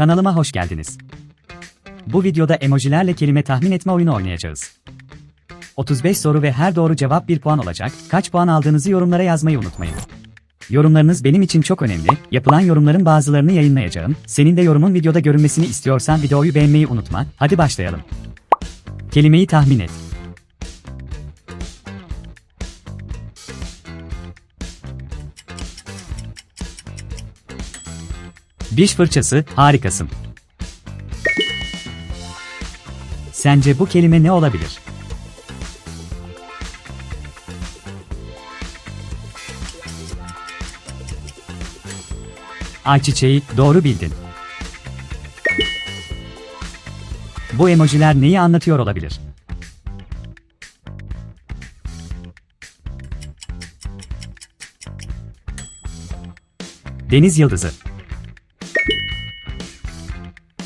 Kanalıma hoş geldiniz. Bu videoda emojilerle kelime tahmin etme oyunu oynayacağız. 35 soru ve her doğru cevap 1 puan olacak. Kaç puan aldığınızı yorumlara yazmayı unutmayın. Yorumlarınız benim için çok önemli. Yapılan yorumların bazılarını yayınlayacağım. Senin de yorumun videoda görünmesini istiyorsan videoyu beğenmeyi unutma. Hadi başlayalım. Kelimeyi tahmin et. Diş fırçası, harikasın. Sence bu kelime ne olabilir? Ayçiçeği, doğru bildin. Bu emojiler neyi anlatıyor olabilir? Deniz yıldızı.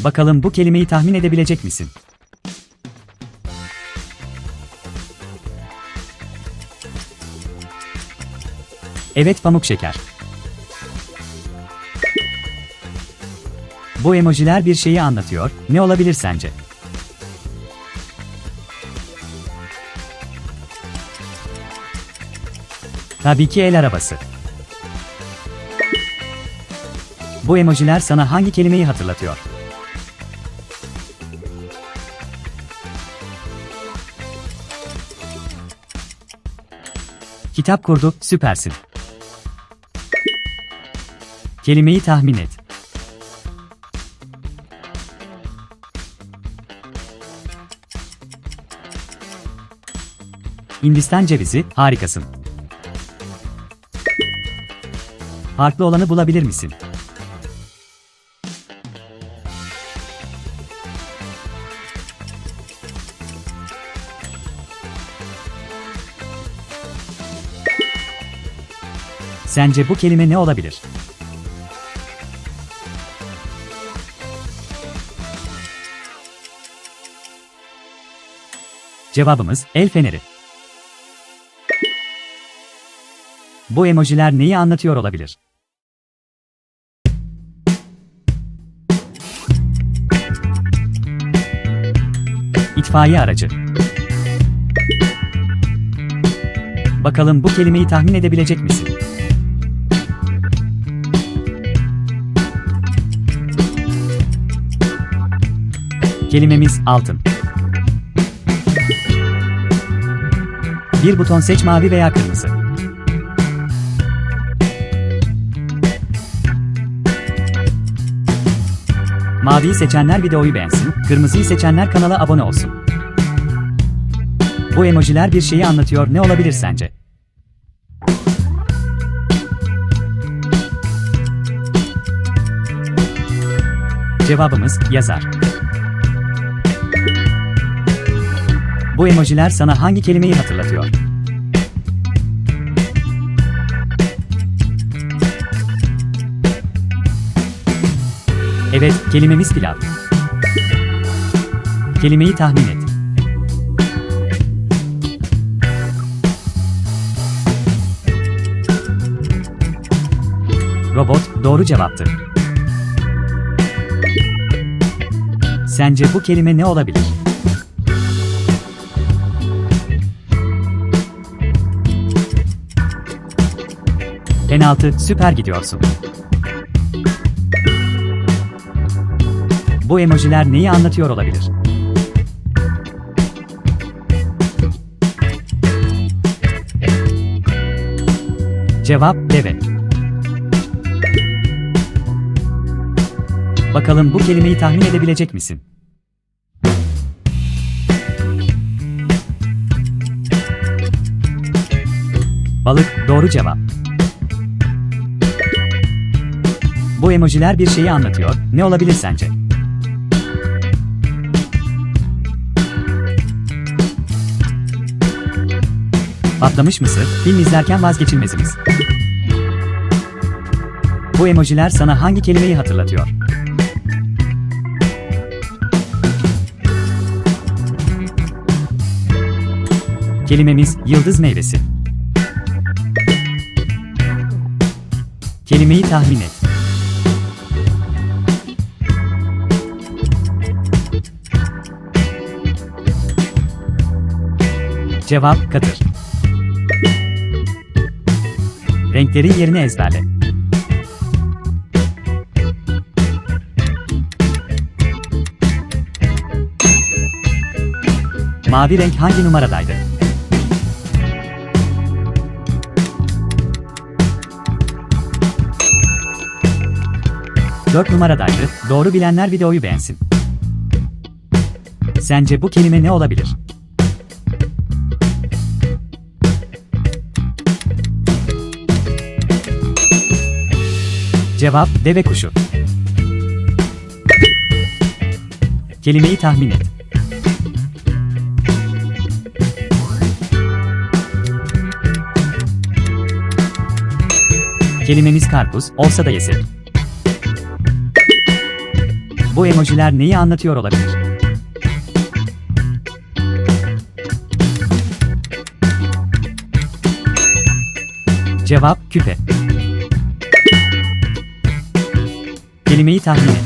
Bakalım bu kelimeyi tahmin edebilecek misin? Evet pamuk şeker. Bu emojiler bir şeyi anlatıyor. Ne olabilir sence? Tabii ki el arabası. Bu emojiler sana hangi kelimeyi hatırlatıyor? Kitap kurdu, süpersin. Kelimeyi tahmin et. Hindistan cevizi, harikasın. Farklı olanı bulabilir misin? Sence bu kelime ne olabilir? Cevabımız el feneri. Bu emojiler neyi anlatıyor olabilir? İtfaiye aracı. Bakalım bu kelimeyi tahmin edebilecek misin? Kelimemiz altın. Bir buton seç mavi veya kırmızı. Maviyi seçenler videoyu beğensin, kırmızıyı seçenler kanala abone olsun. Bu emojiler bir şeyi anlatıyor ne olabilir sence? Cevabımız yazar. Bu emojiler sana hangi kelimeyi hatırlatıyor? Evet, kelimemiz pilav. Kelimeyi tahmin et. Robot, doğru cevaptı. Sence bu kelime ne olabilir? Penaltı, süper gidiyorsun. Bu emojiler neyi anlatıyor olabilir? Cevap deve. Bakalım bu kelimeyi tahmin edebilecek misin? Balık doğru cevap. Bu emojiler bir şeyi anlatıyor. Ne olabilir sence? Patlamış mısır, film izlerken vazgeçilmezimiz. Bu emojiler sana hangi kelimeyi hatırlatıyor? Kelimemiz yıldız meyvesi. Kelimeyi tahmin et. Cevap katır. Renklerin yerini ezberle. Mavi renk hangi numaradaydı? Dört numaradaydı. Doğru bilenler videoyu beğensin. Sence bu kelime ne olabilir? Cevap deve kuşu. Kelimeyi tahmin et. Kelimemiz karpuz olsa da yesek. Bu emojiler neyi anlatıyor olabilir? Cevap küpe. Kelimeyi tahmin et.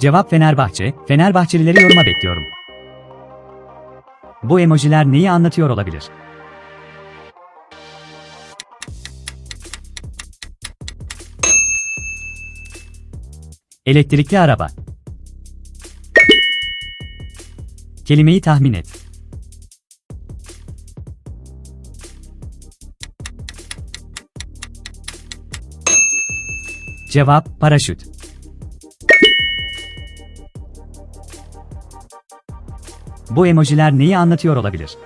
Cevap Fenerbahçe. Fenerbahçelileri yoruma bekliyorum. Bu emojiler neyi anlatıyor olabilir? Elektrikli araba. Kelimeyi tahmin et. Cevap paraşüt. Bu emojiler neyi anlatıyor olabilir?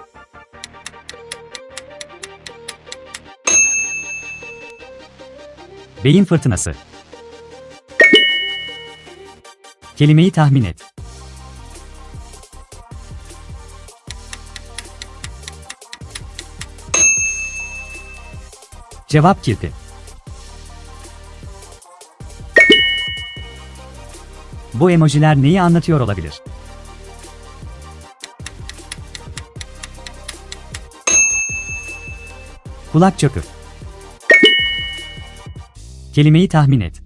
Beyin fırtınası. Kelimeyi tahmin et. Cevap kirpi. Bu emojiler neyi anlatıyor olabilir? Kulak çöpü. Kelimeyi tahmin et.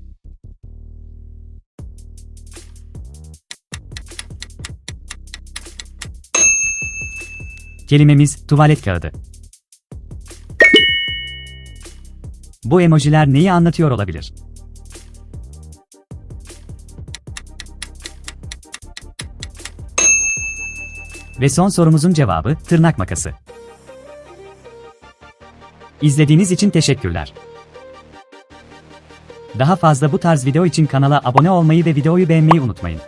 Kelimemiz tuvalet kağıdı. Bu emojiler neyi anlatıyor olabilir? Ve son sorumuzun cevabı tırnak makası. İzlediğiniz için teşekkürler. Daha fazla bu tarz video için kanala abone olmayı ve videoyu beğenmeyi unutmayın.